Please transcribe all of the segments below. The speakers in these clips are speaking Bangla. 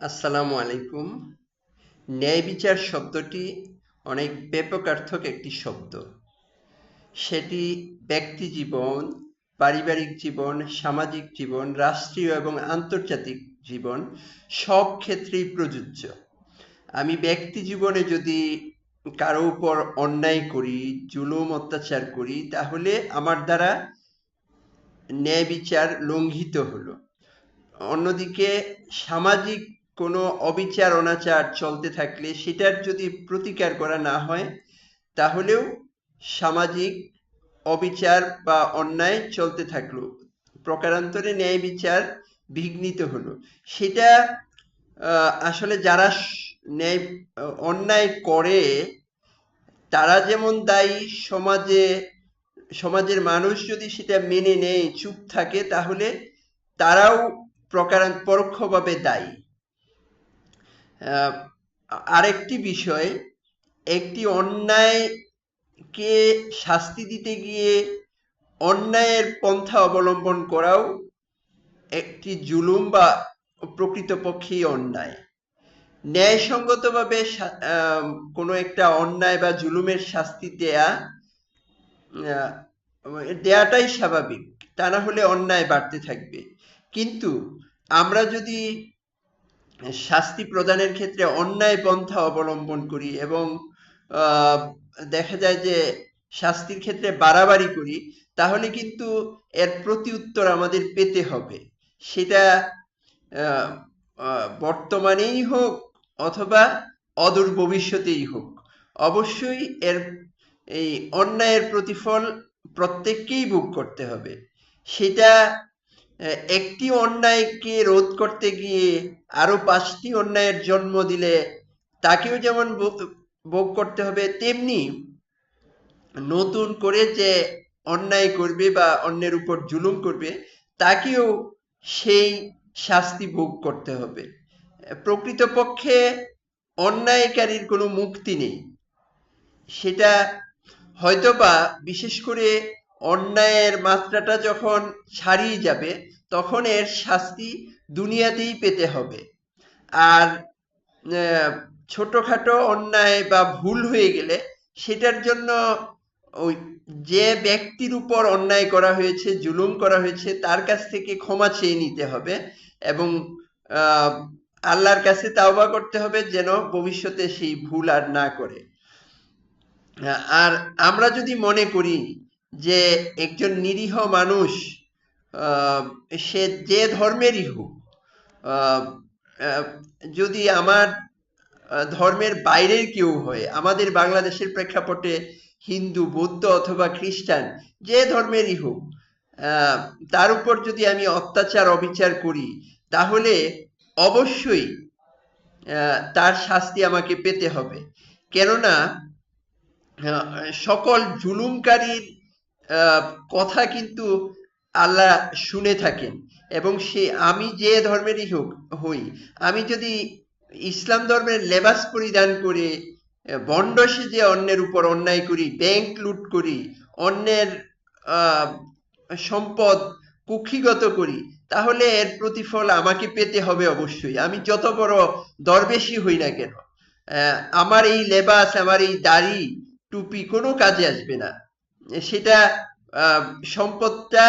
আসসালামু আলাইকুম। ন্যায় বিচার শব্দটি অনেক ব্যাপকার্থক একটি শব্দ। সেটি ব্যক্তি জীবন, পারিবারিক জীবন, সামাজিক জীবন, রাষ্ট্রীয় এবং আন্তর্জাতিক জীবন সব ক্ষেত্রেই প্রযোজ্য। আমি ব্যক্তি জীবনে যদি কারও উপর অন্যায় করি, জুলুম অত্যাচার করি, তাহলে আমার দ্বারা ন্যায় বিচার লঙ্ঘিত হলো। অন্যদিকে সামাজিক কোনো অবিচার, অনাচার চলতে থাকলে সেটার যদি প্রতিকার করা না হয়, তাহলেও সামাজিক অবিচার বা অন্যায় চলতে থাকল। প্রকারান্তরে ন্যায় বিচার বিঘ্নিত হলো। সেটা আসলে যারা ন্যায়, অন্যায় করে, তারা যেমন দায়ী সমাজে, সমাজের মানুষ যদি সেটা মেনে নেয়, চুপ থাকে, তাহলে তারাও প্রকারান্ত পরোক্ষভাবে দায়ী। আরেকটি বিষয়, একটি অন্যায়কে শাস্তি দিতে গিয়ে অন্যায়ের পন্থা অবলম্বন করাও একটি জুলুম বা প্রকৃতপক্ষেই অন্যায়। ন্যায়সঙ্গতভাবে কোনো একটা অন্যায় বা জুলুমের শাস্তি দেয়া দেয়াটাই স্বাভাবিক। তা না হলে অন্যায় বাড়তে থাকবে। কিন্তু আমরা যদি শাস্তি প্রদানের ক্ষেত্রে অন্যায় পন্থা অবলম্বন করি এবং দেখা যায় যে শাস্তির ক্ষেত্রে বাড়াবাড়ি করি, তাহলে কিন্তু এর প্রতি উত্তর আমাদের পেতে হবে। সেটা বর্তমানেই হোক অথবা অদূর ভবিষ্যতেই হোক। অবশ্যই এর এই অন্যায়ের প্রতিফল প্রত্যেককেই ভোগ করতে হবে। সেটা একটি অন্যায়কে রোধ করতে গিয়ে আরও পাঁচটি অন্যায়ের জন্ম দিলে তাকেও যেমন ভোগ করতে হবে, তেমনি নতুন করে যে অন্যায় করবে বা অন্যের উপর জুলুম করবে, তাকেও সেই শাস্তি ভোগ করতে হবে। প্রকৃতপক্ষে অন্যায়কারীর কোনো মুক্তি নেই। সেটা হয়তোবা বিশেষ করে অন্যায়ের মাত্রাটা যখন ছাড়িয়ে যাবে তখন এর শাস্তি দুনিয়াতেই পেতে হবে। আর ছোটখাটো অন্যায় বা ভুল হয়ে গেলে সেটার জন্য ওই যে ব্যক্তির উপর অন্যায় করা হয়েছে, জুলুম করা হয়েছে, তার কাছ থেকে ক্ষমা চেয়ে নিতে হবে এবং আল্লাহর কাছে তাওবা করতে হবে যেন ভবিষ্যতে সেই ভুল আর না করে। আর আমরা যদি মনে করি যে একজন নিরীহ মানুষ সে যে ধর্মেরই হোক যদি আমার ধর্মের বাইরের কেউ হয়, আমাদের বাংলাদেশের প্রেক্ষাপটে হিন্দু, বৌদ্ধ অথবা খ্রিস্টান, যে ধর্মেরই হোক তার উপর যদি আমি অত্যাচার, অবিচার করি, তাহলে অবশ্যই তার শাস্তি আমাকে পেতে হবে। কেননা সকল জুলুমকারীর কথা কিন্তু আল্লাহ শুনে থাকেন এবং সে, আমি যে ধর্মেরই হোক, হই। আমি যদি ইসলাম ধর্মের লেবাস পরিধান করে বন্ড সেজে অন্যের উপর অন্যায় করি, ব্যাংক লুট করি, অন্যের সম্পদ কুক্ষিগত করি, তাহলে এর প্রতিফল আমাকে পেতে হবে অবশ্যই। আমি যত বড় দরবেশি হই না কেন আমার এই লেবাস, আমার এই দাড়ি, টুপি কোনো কাজে আসবে না। সেটা সম্পদটা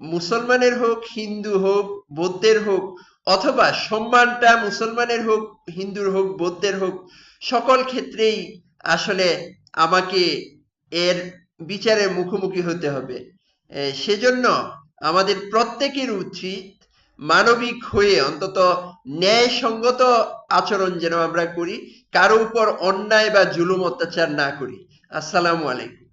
মুসলমানের হোক, হিন্দু হোক, বৌদ্ধের হোক, অথবা সম্মানটা মুসলমানের হোক, হিন্দুর হোক, বৌদ্ধের হোক, সকল ক্ষেত্রেই আসলে আমাকে এর বিচারের মুখোমুখি হতে হবে। সেজন্য আমাদের প্রত্যেকের উচিত মানবিক হয়ে অন্তত ন্যায়সঙ্গত আচরণ যেন আমরা করি, কারও উপর অন্যায় বা জুলুম অত্যাচার না করি। আসসালামু আলাইকুম।